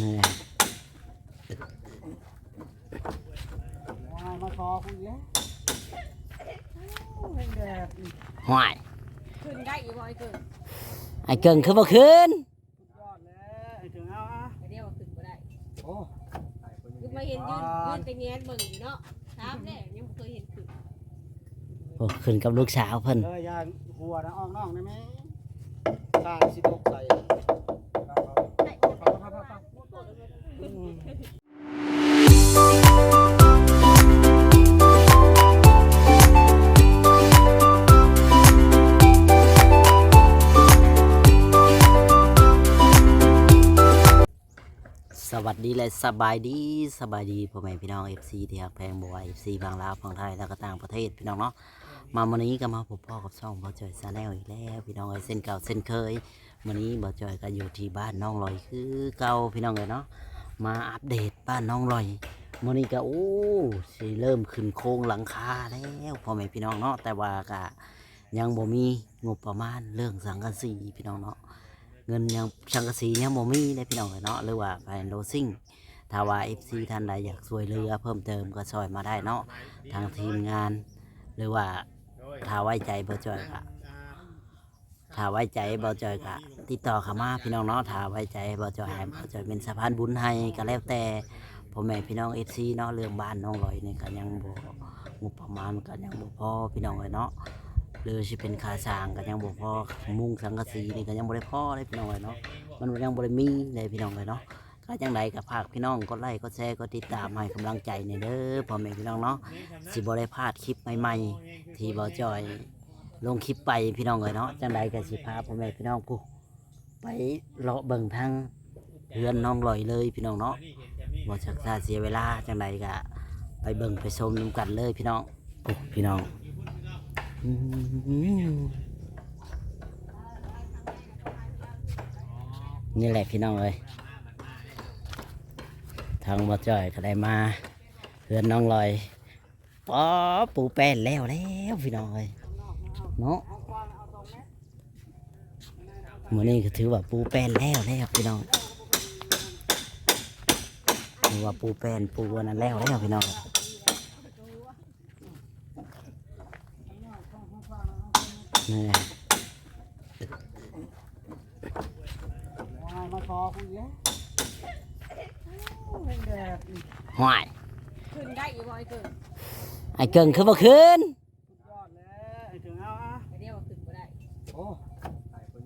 นี่ว้ายมาคอคุณแล้วแม่งแดดอีกห่วยขึ้นได้อีกบ่ไอ้เกิดไอ้เกิงคือบ่คืนสุดยอดแล้วไอ้ถึงเอาอะแต่เดียวว่าขึ้นบ่ได้โอ้คือมาเห็นยืนยืนไปแงนเบิ่งอยู่เนาะถามแน่ยังบ่เคยเห็นขึ้นโอ้คืนกับลูกสาวเพิ่นเลยยางหัวนะอ่องน้องได้ไหมตาสิตกใส่ ดีและสบายดีสบายดีพ่อแม่พี่น้อง FC ที่ฮักแพงบ่ว่า FC บางลาวฝั่งไทยแล้วก็ต่างประเทศพี่น้องเนาะมาวันนี้ก็มาพบพ่อกับช่องบ่จอยซาแนลอีกแล้วพี่น้องเอ้ยเส้นเก่าเส้นเคยวันนี้บ่จอยก็อยู่ที่บ้านน้องลอยคือเก่าพี่น้องเลยเนาะมาอัปเดตบ้านน้องลอยวันนี้ก็โอ้สิเริ่มขึ้นโครงหลังคาแล้วพ่อแม่พี่น้องเนาะแต่ว่าก็ยังบ่มีงบประมาณเรื่องสังกะสีพี่น้องเนาะ เงินยังสังกะสียังบ่มีเลยพี่น้องเอ้ยเนาะหรือว่าแผนโรซิ่งถ้าว่า FC ท่านใดอยากช่วยเหลือเพิ่มเติมก็ช่วยมาได้เนาะทางทีมงาน หรือว่าถ้าไว้ใจบ่จอยก็ถ้าไว้ใจบ่จอยก็ติดต่อเข้ามาพี่น้องเนาะถ้าไว้ใจบ่จอยให้บ่จอยเป็นสะพานบุญให้ก็แล้วแต่พ่อแม่พี่น้อง FC เนาะเรื่องบ้านน้องลอยนี่ก็ยังบ่งบประมาณก็ยังบ่พอพี่น้องเอ้ยเนาะ หรือสิเป็นคาสางก็ยังบ่พอมุงสังกะสีนี่ก็ยังบ่ได้พอเลยพี่น้องเลยเนาะมันยังบ่ได้มีเลยพี่น้องเลยเนาะก็จังใดก็ฝากพี่น้องกดไลค์กดแชร์กดติดตามให้กำลังใจในเด้อพ่อแม่พี่น้องเนาะสิบ่ได้พลาดคลิปใหม่ๆ ที่บ่จอยลงคลิปไปพี่น้องเลยเนาะจังใดก็สิพาพ่อแม่พี่น้องผู้ไปเลาะเบิ่งทางเรือนน้องลอยเลยพี่น้องเนาะบ่ชักช้าเสียเวลาจังใดก็ไปเบิ่งไปชมนำกันเลยพี่น้องโอ้พี่น้อง นี่แหละพี่น้องเลยทางบ่จ่อยก็ได้มาเพื่อนน้องลอยป๋อปูแป้นแล้วแล้วพี่น้องเลยเนาะเอาควานเอาตรงนี้มื้อนี้ก็ถือว่าปูแป้นแล้วแล้วพี่น้องถือว่าปูแป้นปูอันนั้นแล้วแล้วพี่น้อง นี่ยมาคอคุณแล้วห่วยขึ้นได้อีกบ่ไอ้เกิดไอ้เกิงคือบ่คืนสุดยอดแล้วไอ้ถึงเอาอะแต่เดียวขึ้นบ่ได้โอ้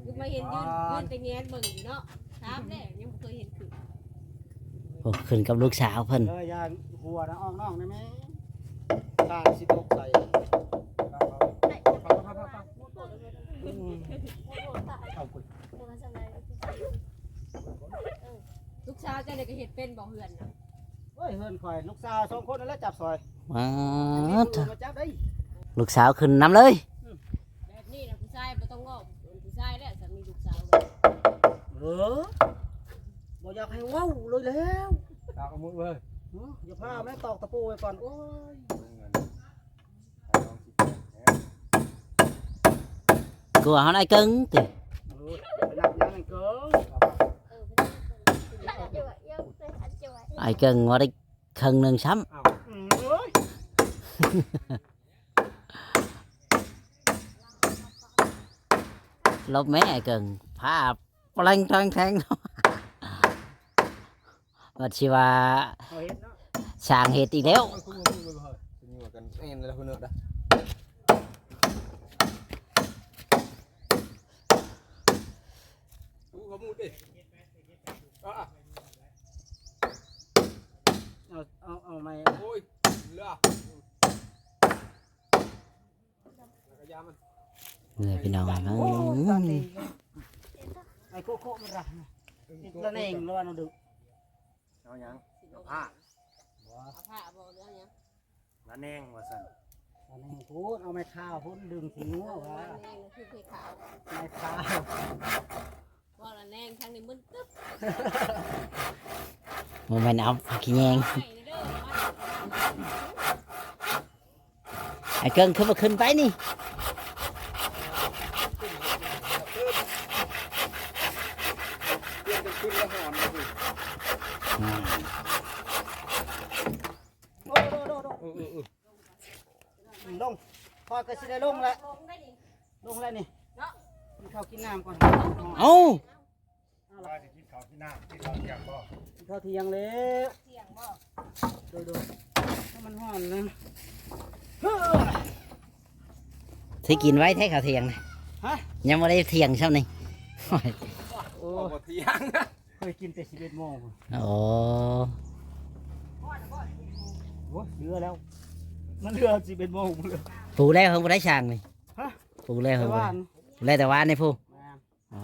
คือมาเห็นยืนยืนไปแงนเบิ่งอยู่เนาะถามแน่ยังบ่เคยเห็นขึ้นโอ้ขึ้นกับลูกสาวเพิ่นเลยยาหัวนะอ่องน้องได้ไหมตาสิตกใส่อืมเอาคุณ ลูกสาวเจ้าเนี่ยก็เฮ็ดเป็นบ่เฮือนน่ะเฮ้ยเฮือนข่อยลูกสาวสองคนนั่นแหละจับซอยว้ามีวผู้มาจับได้ลูกสาวขึ้นน้ำเลย แบบนี้นะผู้ชายบ่ต้องงอกผู้ชายแล้วสามีลูกสาวเออบ่อยากให้เว้าเลยแล้วตากมุดเว้ยเนาะอย่าพาแม่ตอกตะปูไว้ก่อนโอ้ยกลัวเขาได้กึ่งติเออไปนับยังไงเกิน ไอ้กึ่งว่าได้ครึ่งหนึ่งซ้อืมเอ้ยำลบแม่ไอ้กึ่งพาปลังทางแทงวัดชิว่าเอาเห็นเนาะสร้างเหตุอีกแล้ว คุณมือมือเฮ้ยคุณอยู่กันเอ็นแล้วคุณเนอะนะกูขมุดดิอะ เอาเอาเอาไม่ โอ้ย เลือแล้วก็ยามันเนี่ยพี่น้องอืโอ้ตามมตีไอ้โคโค่มันรักนะแล้วเองแล้วว่าเราดึกเอายังผ้าเอาผ้าบ่หรือเอาหยังละแนงว่าสั่นแล้วเองพูดเอาไม้ข้าวพูดดึงสีงัววะแนงคือเคยขาวไม้ข้าวว่าละแนงทางนี้มึนตึ๊บโมเมนต์เอาขี้แยงให้เด้อมา ไอ้เกึ่งขึ้นมาขึ้นไปนี่ลงพอก็สิได้ลงแล้วลงแล้วนี่กินข้าวกินน้ำก่อน เอ้าว่าจะกินข้าวที่น้ำที่ข้าวเที่ยงก็ กินข้าวเที่ยงแล้วเสียงบ่โดโดถ้ามันห่อนนะสิกินไว้แท้ข้าวเที่ยงนะฮะยังไม่ได้เที่ยงใช่ไหมโอ้โอ้เที่ยงเคยกินแต่สิบเอ็ดโมงโอ้โอ้เหลือแล้ว มันเหลือสิบเอ็ดโมงเหลือปูแล้วเพิ่งบ่ได้ช่างนี่ฮะปูแล้วแต่เพิ่งบ่ว่าได้ปูแล้วแต่ว่านี่ผู้ แม่น โอ้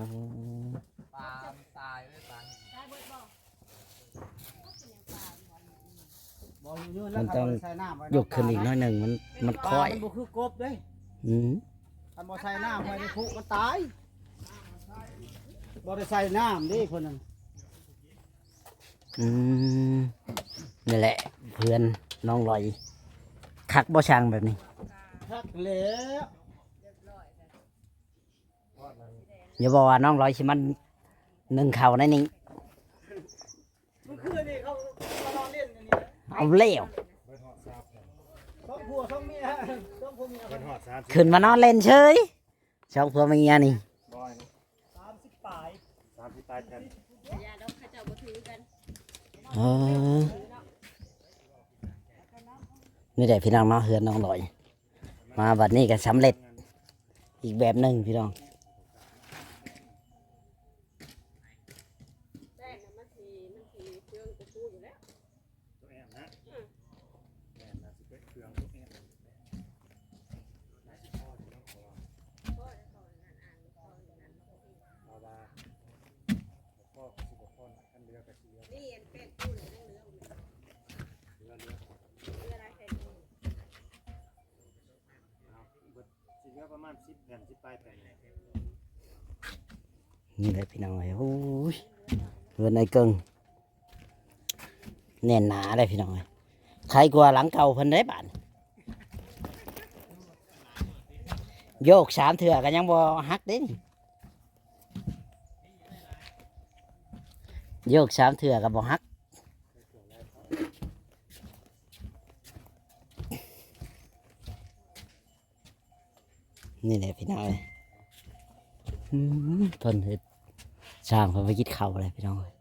ปลาตายไม่ตาย ได้เบิดบ่ บ่ อยู่ยืนแล้วเขาใส่น้ำไว้ยกขึ้นอีกหน้อยหนึ่งมันมันปลาค่อย มันบ่คือกบเด้อืมถ้าบ่ใส่น้ำไว้ในคุมันตายบ่ได้ใส่น้ำเดิคนนั้นอืมนี่แหละ เพื่อนน้องลอย คักบ่ช่างแบบนี้ทักแล้วอย่าบอกว่าน้องลอยสิมันหนึ่งเข่าในนี้ เมื่อคืนนี่เขามานอนเล่นอันนี้นะ เอาเลี้ยวเบิดหอดซาบสองผัวสองเมียสองผัวเมียเบิดหอดซาบขึ้นมานอนเล่นเฉยช่องเพื่อเมียนี่บอยนะสามสิบปลายสามที่ตายแทนอย่าดอกเขาเจ้าบ่ถือกันเออนี่แหละพี่น้องเนาะเฮือนน้องลอย มาบัดนี้ก็สำเร็จอีกแบบหนึ่งพี่น้อง แจ้งน่ะมันสิมันสิเชื่องกูพูดอยู่แล้ว ตัวแอมนะแอมนะสิเป็นเครื่องตัวแอมน่าสิพ่อที่ต้องขอเอาว่าพ่อสิบพ่อขัน นี่อันเป็ดพูดเลยเรื่องเนื้อเรือเรือเรืออะไรใส่ถุงเอาเบิดสิเรือประมาณสิบแผ่นสิบปลายแผ่นนี่แหละพี่น้องเอ้ยโอ้ยเฮือนในเกิงแน่นหนาเลยพี่น้องเอ้ยใครกลัวหลังเก่าเพิ่นได้บ้านโยกสามเถื่อกันยังบ่ฮักเด้น โยกสามเถื่อกับบอฮักนี่แหละพี่น้องเลยทนเห็ดสร้างพิ่นไปกินข้าวอะไรพี่น้องเลย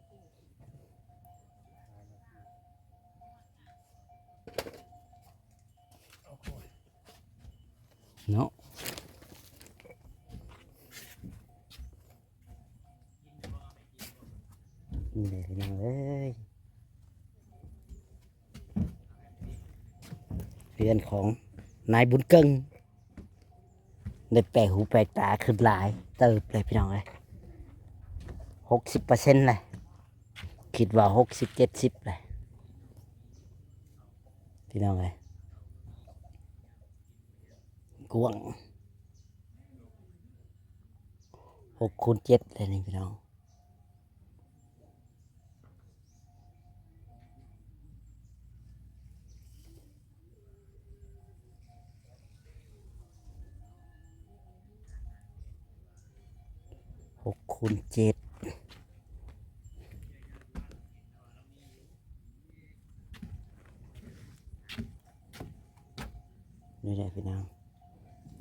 รือนของนายบุญเกิงได้แปลกหูแปลกตาขึ้นหลายเติบเลยพี่น้องเลยหกสิบเปอร์เซ็นต์เลยคิดว่าหกสิบเจ็ดสิบเลยพี่น้องเลยกวงหกคูณเจ็ดเลยนี่พี่น้อง คูณเจ็ดนี่แหละพี่น้อง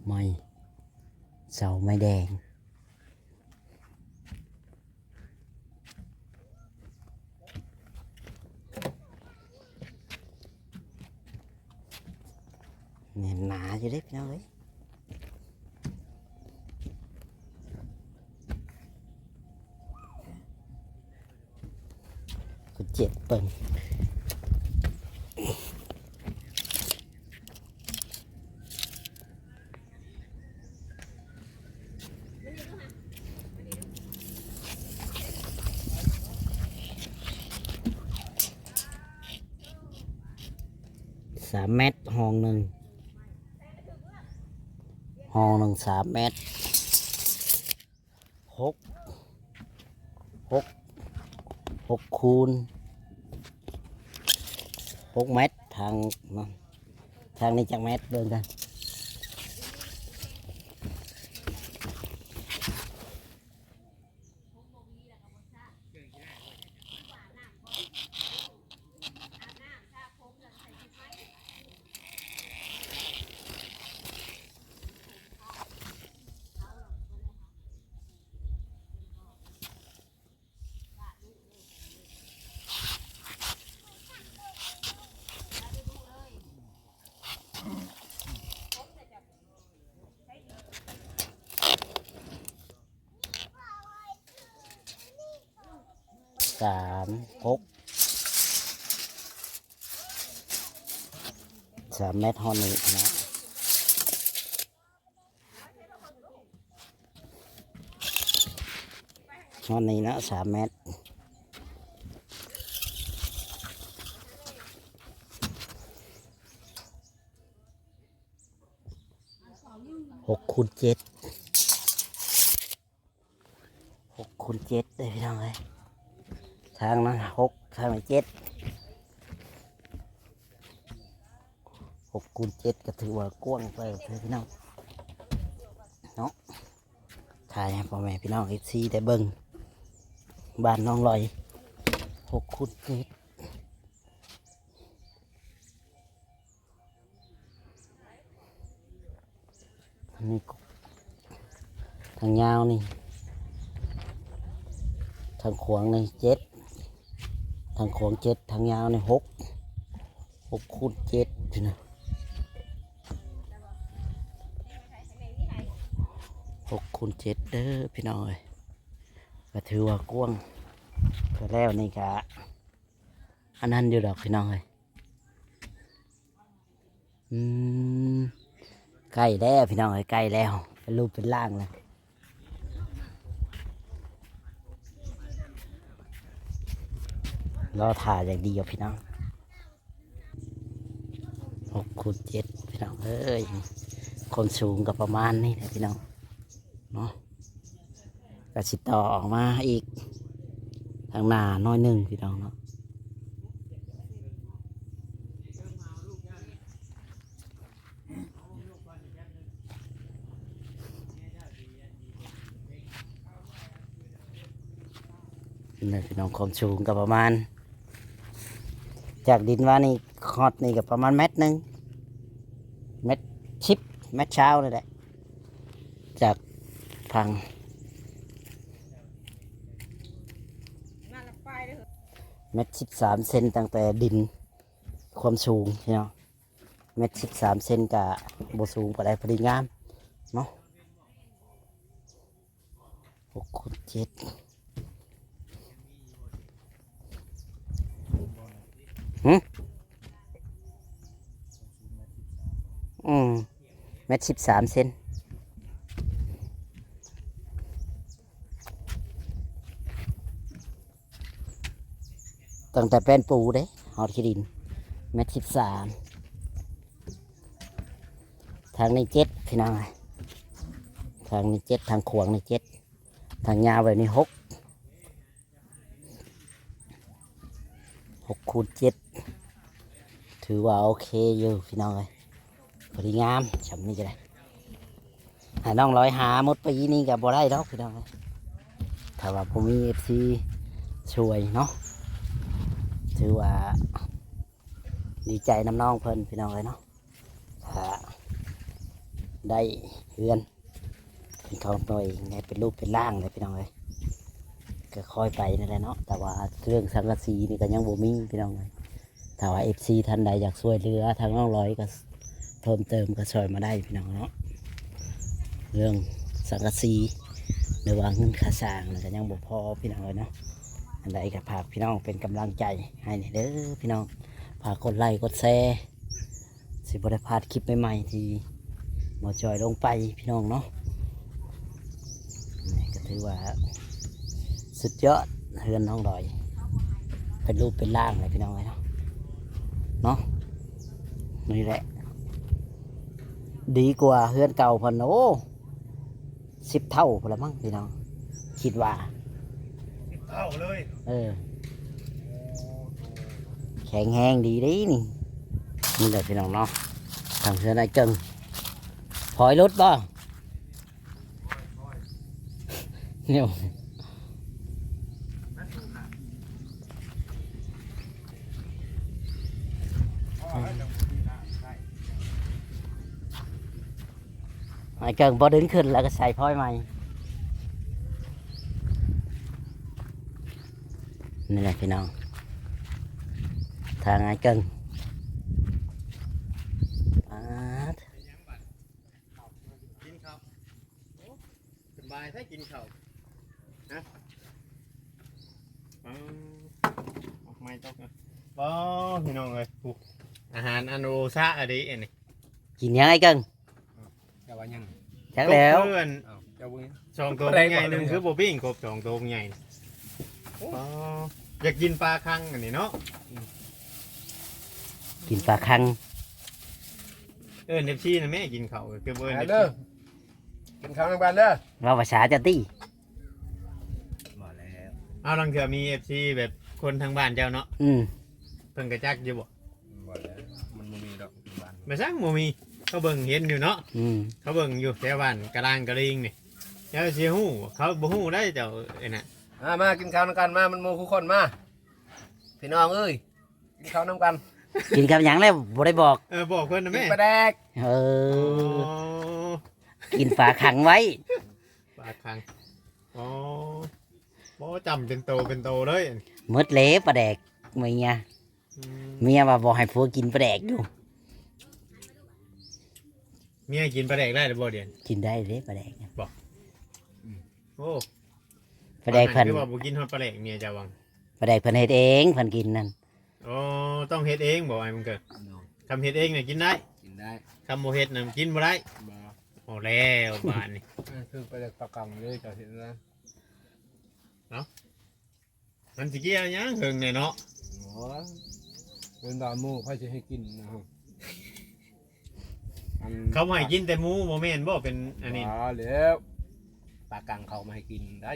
ไม่เสาไม้แดงเนี่ยหนาอยู่เด้พี่น้องเอ้ยกู เจ็บเปิงสามเมตรห้องหนึ่งห้องหนึ่งสามเมตรหกหกหกคูณ หกเมตรทางทางนี้จากเมตรเดินกัน สามหก สามเมตรห้อนี้นะห้อนี้นะสามเมตรหกคูณเจ็ดหกคูณเจ็ดเลยพี่น้องเลยทางนั้นหกทางนั้เจ็ด หกคูณเจ็ดก็ถือว่ากว้างไปเลยพี่น้องเนาะถ่ายให้พ่อแม่พี่น้องเอฟซีได้เบิ่งบ้านน้องลอยหกคูณเจ็ดนนี้ก็ทางยาวนี่ ทางขวางนี่เจ็ดทางขวางเจ็ดทางยาวนี่หกหกคูณเจ็ดพี่นะหก คูณเจ็ดเด้อพี่น้อยก็ถือว่ากว้างก็แล้วนี่กะอันนั้นอยู่ดอกพี่น้องเอ้ยอืมใกล้แล้วพี่น้องเอ้ยใกล้แล้วเป็นรูปเป็นร่างแล้วรอถ่ายอย่างดียวพี่น้องหกคูณเจ็ดพี่น้องเอ้ยคนสูงก็ประมาณนี้แหละพี่น้อง เนาะก็สิต่อออกมาอีกทางหน้าน้อยหนึ่งพี่น้องเนาะนี่พี่น้องความสูงก็ประมาณ จากดินว่านี่คอดนี่ก็ประมาณเม็ดหนึ่งเม็ดชิปเม็ดเช้าเลยแหละจาก พังเม็ดสิบสามเซนตั้งแต่ดินความสูงเนาะเม็ดสิบสามเซนกับบสูงกว่าได้พอดีงามเนาะหกคูณเจ็ดหืมอืมเม็ดสิบสามเซน ตั้งแต่เป็นปูเด้หอดขี้ดินเม็ดสิบสามทางนี้เจ็ดพี่น้องทางนี้เจ็ดทางขวางนี่เจ็ดทางยาวแบบนี้หกหกคูณเจ็ดถือว่าโอเคอยู่พี่น้องเลยพอดีงามฉำนี่ก็ได้หาน้องร้อยหามดปีนี้กับบ่ได้ดอกพี่น้องเอ้ยถ้าว่าผมมีเอฟซีช่วยเนาะ ถือว่า ดีใจน้ำน้องเพิ่นพี่น้องเลยเนาะได้เฮือนเป็นเขาหน่อยไงเป็นรูปเป็นร่างเลยพี่น้องเลยก็ค่อยไปนั่นแหละเนาะแต่ว่าเรื่องสังกะสีนี่ก็ยังบ่มีพี่น้องเลยถ้าว่าเอฟซีท่านใดอยากช่วยเหลือทางน้องร้อยก็เพิ่มเติมก็ช่วยมาได้พี่น้องเนาะเรื่องสังกะสีหรือว่าเงินค่าสร้างก็ยังบ่พอพี่น้องเลยเนาะ อันใดก็ฝากพี่น้องเป็นกำลังใจให้นี่เด้อพี่น้องฝากกดไลค์กดแชร์สิบริพาดคลิปใหม่ๆที่หมอจอยลงไปพี่น้องเนาะนี่ก็ถือว่าสุดยอดเฮือนน้องดอย เป็นรูปเป็นร่างเลยพี่น้องเลยเนาะเนาะนี่แหละ ดีกว่าเฮือนเก่าพันโอ้สิบเท่าพอละมั้งพี่น้องคิดว่า เท่าเลยเออแข็งแห้งดีเดีนี่นี่แหละพี่น้องเนาะทางเสื้อในจึงพอยรถบ่เนี่ยพ่อแล้วจะมีน้ำใช่ไอ้เกิงพอดึงขึ้นแล้วก็ใส่พลอยใหม่ นี่แหละพี่น้อง ทางไอ้เกิงปาดกินข้าวสบายถ้ากินข้าวนะอ๋อออกไม้ตกนะบ่พี่น้องเลยปุ๊บอาหารอันโรซาอะดิอันนี้กินยังไงเกิงแต่ว่ายังจักแล้วตกเพื่อนเอ้าเจ้าบุญสองตัวใหญ่หนึ่งคือโบปิ้งครบสองตัวใหญ่ อ๋ออยากกินปลาคังอันนี้เนาะกินปลาคังเออเนฟซี่นะแม่กินเขาวคือเบอร์เนฟเด้อกินข้าวในบ้านเด้อว่าภาษาจะตี้บ่แล้วเอาลังเถื่อมีเอฟซีแบบคนทางบ้านเจ้าเนาะอืมเพิ่งกระจักอยู่บ่บ่แล้วมันบ่มีดอกบ้านมาซักโมมีเขาเบิ่งเห็นอยู่เนาะอืมเขาเบิ่งอยู่แถวบ้านกระลางกระลิงนี่เจ้าเสียหู้เขาบ่หู้ได้เจ้าไอ้น่ะ มามากินข้าวนำกันมา มันหมู่คู่คนมา พี่น้องเอ้ย กินข้าวนำกันกินกับหยังแล้วบ่ได้บอก เออบอกเพิ่นนะกินแม่ปลาแดกเออ๋อ อ กินปลาคังไว้ปลาคังอ๋อบ่จำเป็นโตเป็นโตเลยมืดเละปลาแดกเมียอืมเมียว่าบ่ให้ผัวกินปลาแดกอยู่ เมียกินปลาแดกได้หรือบ่เดียน กินได้เด้ปลาแดก โอ้ ปลาแดกเพิ่นคือว่าบ่กินฮอดปลาแดกเมียจะวังปลาแดกเพิ่นเฮ็ดเองเพิ่นกินนั่นอ๋อต้องเฮ็ดเองบ่ไอ้มึงเกิดทำเฮ็ดเองเนี่ยกินได้กินได้ทำบ่เฮ็ดน่ะกินบ่ได้บ่โอ้แล้วบานนี่นั่นคือปลาแดกปลากังเลยเจ้าเห็นนะมันสิเกี่ยวหยังเฮิงเนี่ยเนาะโอ้ยเป็นบาหมู่ค่อยสิให้กินนะครับอันเขาบ่ให้กินแต่หมูบ่แม่นบ่เป็นอันนี้อ๋อแล้วปลากังเขามาให้กินได้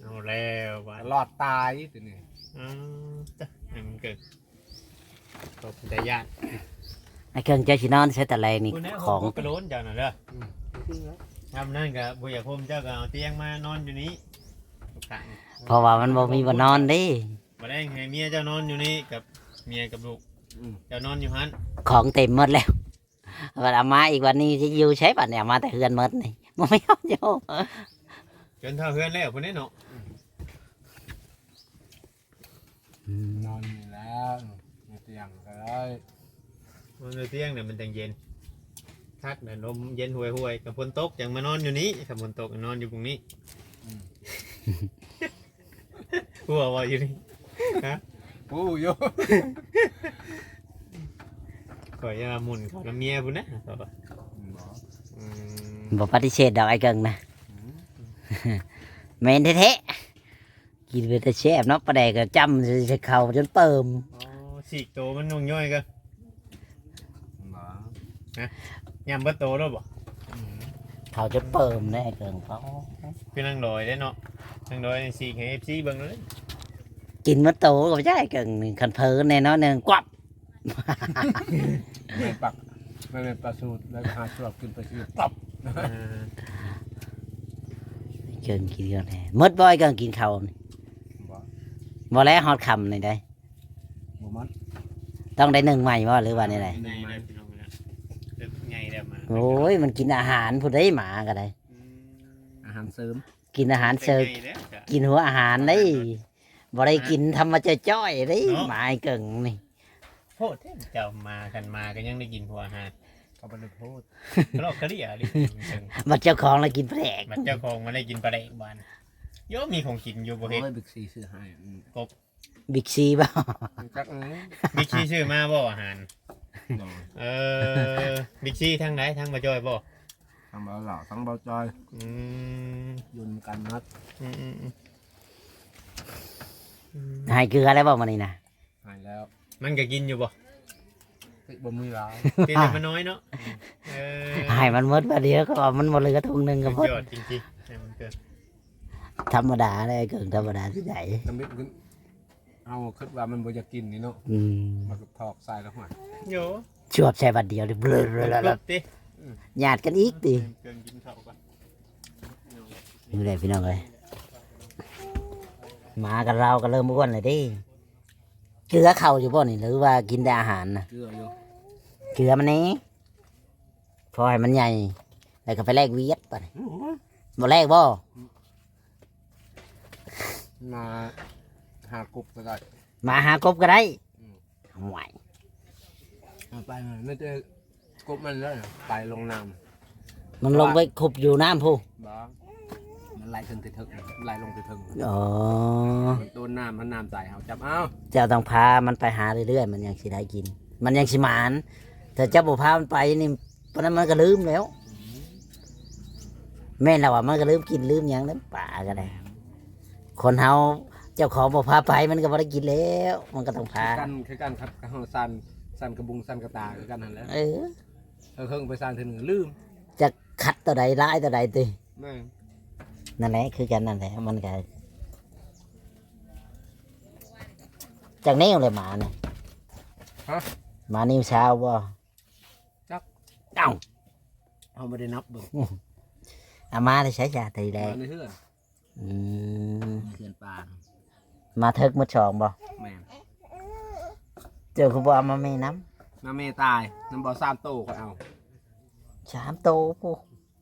เอาแล้วบานตลอดตายตัวนี้อ๋อจ้ะไอ้มึงเกิดตบแต่ญาติไอ้เครื่องเจ้าสินอนใช้แต่ไรนี่คุณแน่ของกระโลนเจ้าน่ะเด้อทำนั่นก็บ่อยากพมเจ้าก็เอาเตียงมานอนอยู่นี้ทุกครั้งเพราะว่ามันบ่มีบ่นอนเด้บ่ได้ให้เมียเจ้านอนอยู่นี่กับเมียกับลูกอืมเจ้านอนอยู่หันของเต็มหมดแล้ววันเอามาอีกวันนี้จะอยู่ใช้บัดเนี่ยเอามาแต่เฮือนหมดนี่บ่ไม่เอาโยจนเท่าเฮือนแล้วพุ่นนี่เนาะ อืม นอนอยู่แล้วในเตียงก็ได้มันอยู่เตียงเนี่ยมันจังเย็นคักเนี่ยลมเย็นห่วยๆกับฝนตกจังมานอนอยู่นี้กับฝนตกนอนอยู่ตรงนี้หัวว่าอยู่นี่ปูโยข่อยจะหมุนเขาน้ำเมียพุ่นนะเขาว่าอืมบ่ปฏิเสธดอกไอ้เกิงนะแม่นแท้ๆ กินไปแต่แซ่บเนาะปลาแดกก็จำใส่เข่าจนเปิมอ๋อสีกโตมันนุ่งย่อยกันหมอยำเบิดโตแล้วบ่เข่าจนเปิมนะไอ้เกิงเขาพี่นั่งลอยได้เนาะนั่งลอยในสีกให้เอฟซีเบิ่งเลยกินมันโตก็บ่ใช่ไอ้เกิงนี่คันเพลินแน่เนอนหนึงกวับไม่ปักไม่เป็นปลาสูตรแล้วก็หาชอบกินปลาสูตรตับอ่าไอ้เกิงกินกันแท้หมดบ่ไอ้เกิงกินข้าวนี่บ่ บ่แล้วฮอดค่ำนี่ได้ บ่มันต้องได้หนึ่งใหม่บ่หรือว่านี่ไดไงได้พี่น้องนะเริ่มไงได้มาโอ้ยมันกินอาหารผู้ใดหมาก็ได้ อืมอาหารเสริมกินอาหารเสิร์ฟป็นไงแล้วจ้ะ กินหัวอาหารได้บ่ได้กินทำมาจะจ้อยได้เนาะ หมาไอ้เกิงนี่โทษแท้เจ้ามากันมาก็ยังได้กินหัวอาหารเขาบ่ได้พูดกระลอกกระเดี่ยดิเชิงบัดเจ้าของแล้วกินแปลกบัดเจ้าของมาได้กินปลาแดกบาน โยมมีของกินอยู่บ่โอ้เฮ็ดยบิ๊กซีซื้อให้อืมบิ๊กซีบ่จักเอ้ยบิ๊กซีชื่อมาบ่อาหารบ่เออบิ๊กซีทางไหนทางมาจอยบ่ทั้งเบาเหล่าทั้งเบาจอยอืมยุ่นกันนัดอืมอืมอืมอืมให้เกลือแล้วบ่มานี่นะหายแล้วมันก็กินอยู่บ่ติบ่มีหลายกินแต่มันน้อยเนาะเออให้มันหมดบ่เดียวก็ว่ามันบ่เหลือถุงหนึงก็สุพดอยอดจริงๆให้มันเกิด ธรรมดาเลยไอ้เกิงธรรมดาที่ไหนน้ำมิดขึ้นเอาคิดว่ามันบ่จะกินนี่เนาะอืมมันก็ถอกใส่แล้วหัวโยชวบใส่บัดเดียวเลยเบลอครบติๆญาติกันอีกติเกินกินข้าวก่อนนี่แหละพี่น้องเอ้ยหมากับเราก็เริ่มอ้วนเลยเดิเกลือเข้าอยู่บ่นี่หรือว่ากินแต่อาหารนะเกลืออยู่เกลือมันนี้พอให้มันใหญ่แล้วก็ไปแลกเวียดป่ะนี่บ่แลกบ่ มาหากบก็ได้มาหากบก็ได้อืมห่วยเอาไปมันไม่เจอกบมันแล้วเหรอไปลงน้มันลงไปขุบอยู่น้ำผู้ำบ้ามันไหลขึ้นถึงถึงไหลลงถึงถึงอ๋อมันต้นน้ำมันน้ำใสเอาจับเอาเจ้าต้องพามันไปหาเรื่อยๆมันยังสิได้กิน มันยังสิหมานแต่เจ้าบ่พามันไปนี่เพราะนั้นมันก็ลืมแล้ว แม่นเราว่ามันก็ลืมกินลืมหยังแล้วป่าก็ได้ คนเฮาเจ้าของบ่พาไปมันก็บ่ได้กินแล้ว มันก็ต้องพาคือกันคือกันครับกระห้องสันสันกระบุงสันกระตาคือกันนั่นแหละเออเออเพิ่งไปสันถึงลืมจะคัดตัวใดร้ายตัวใดติแม่งนั่นแหละคือกันนั่นแหละมันก็จากนี้เลยหมาเนี่ยฮะหมานิ้วเช้าบ่จักเอ้าเอาไม่ได้นับเบิ่งเอามาได้ใช้จ่าตีแรกมาในเฮือน อืมเฮือนปลามาเทิกมืดสองบ่แม่งเจอคุณบ่เอามาไม่น้น้าเมตายน้ำบ่อสามโตก็เอาำสามโตผู้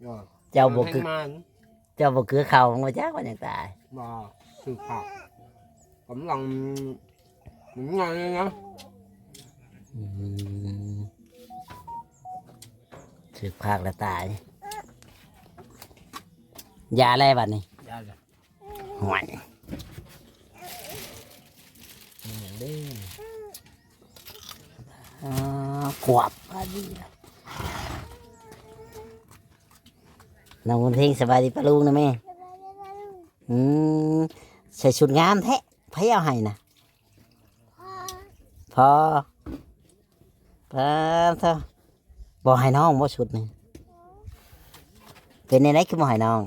ย่อเจ้าบ่แห้คืองมันเจ้าบ่คือเข่าของมาจักว่าอย่างตายบ่คือผักผมลองมึงไงเลยนะอืมถือภาคแล้วตายยาอะไรบัดนี้ ยากเลยห่วยมันอย่างเด้งอ่ากวบอันนี้ล่ะน้องบุญเพ่งสบายดีปะลุงนะแม่อืมใส่ชุดงามแท้ไผเอาให้นะพอพอเถอะบอกให้น้องบ่ชุดนี่เป็นในไหนคือบ่ให้น้อง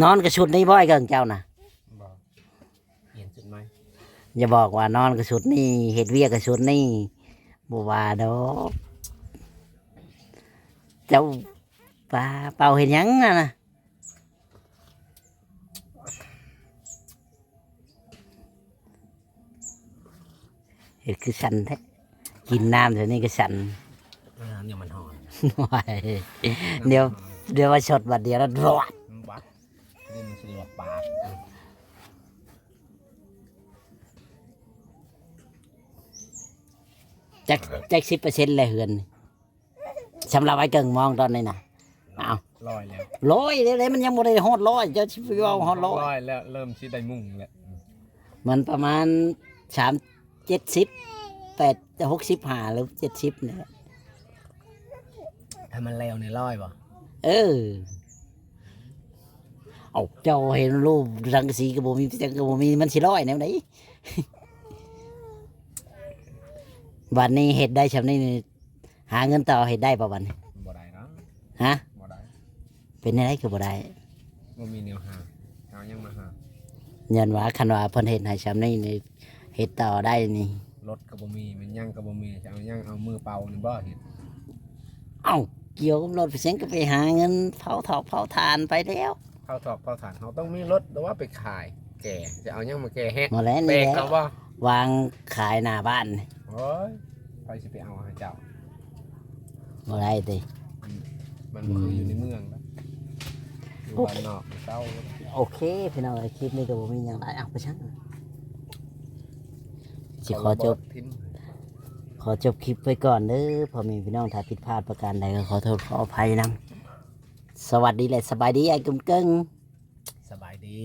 นอนกับชุดนี้บ่อยเกินเจ้านะบ่เห็นจุดไหมอย่าบอกว่านอนกับชุดนี่เห็ดเวียกกับชุดนี่บว่าดอกเจ้าปลาเป่าเห็นยังน่ะนะเห็ดคือสันแท้กินน้ำเดี๋ยวนี้ก็สันอ่าเนี่ยมันหอนว้ายเดี๋ยวเดี๋ยวว่าชดบัดเดียวแล้วรอดมันวัด นี่มันสลบปากจักจักสิบเปอร์เซ็นต์เลยเฮือนนี่สำหรับไอ้เกิงมองตอนนี้นะเอาลอยแล้วร้อยเลยมันยังบ่ได้ฮอดร้อยเจ้าชิบเอาฮอดร้อยลอยแล้วเริ่มชิได้มุ่งแล้วมันประมาณสามเจ็ดสิบแปดหกสิบห้าหรือเจ็ดสิบเนี่ยถ้ามันแล้วเนี่ยลอยป่ะเออ เอาเจ้าเห็นรูปรังสีกระโบมีจังกระโบมีมันสิร้อยแนวไหนวันนี้เห็ดได้ชำนี้นี่หาเงินต่อเห็ดได้ป่ะวันนี้บ่ได้เนาะฮะบ่ได้เป็นอะไรคือบ่ได้บ่มีแนวหาเอายังมาหาเงินว่าคันว่าเพิ่นเห็ดให้ชำนี้นี่เห็ดต่อได้นี่รถก็บ่มีมันยังก็บ่มีจะเอายังเอามือเป่านี่บ่เห็นเอ้าเกี่ยวกับรถไปเสียงก็ไปหาเงินเผาถอกเผาทานไปแล้ว เผาถอกเผาถ่านเขาต้องมีรถแต่ว่าไปขาย แก่จะเอายังมาแก่แฮะหมดแล้วแปลนี่กแหละก็ว่าวางขายหน้าบ้านนี่โอ้ยไปสิไปเอาให้เจ้า บ่ได้ติมันบ่คืออยู่ในเมืองนะอยู่บ้านนอกเศร้าโอเคพี่น้องไอ้คลิปนี้ก็บ่มีหยังหลายเอาไปชั่งสิขอจบ ทิมขอจบคลิปไว้ก่อนเด้อพอมีพี่น้องถ้าผิดพลาดประการใดก็ขอโทษขออภัยนํ สวัสดีเลยสบายดีไอ้กึมเกิ้ง สบายดี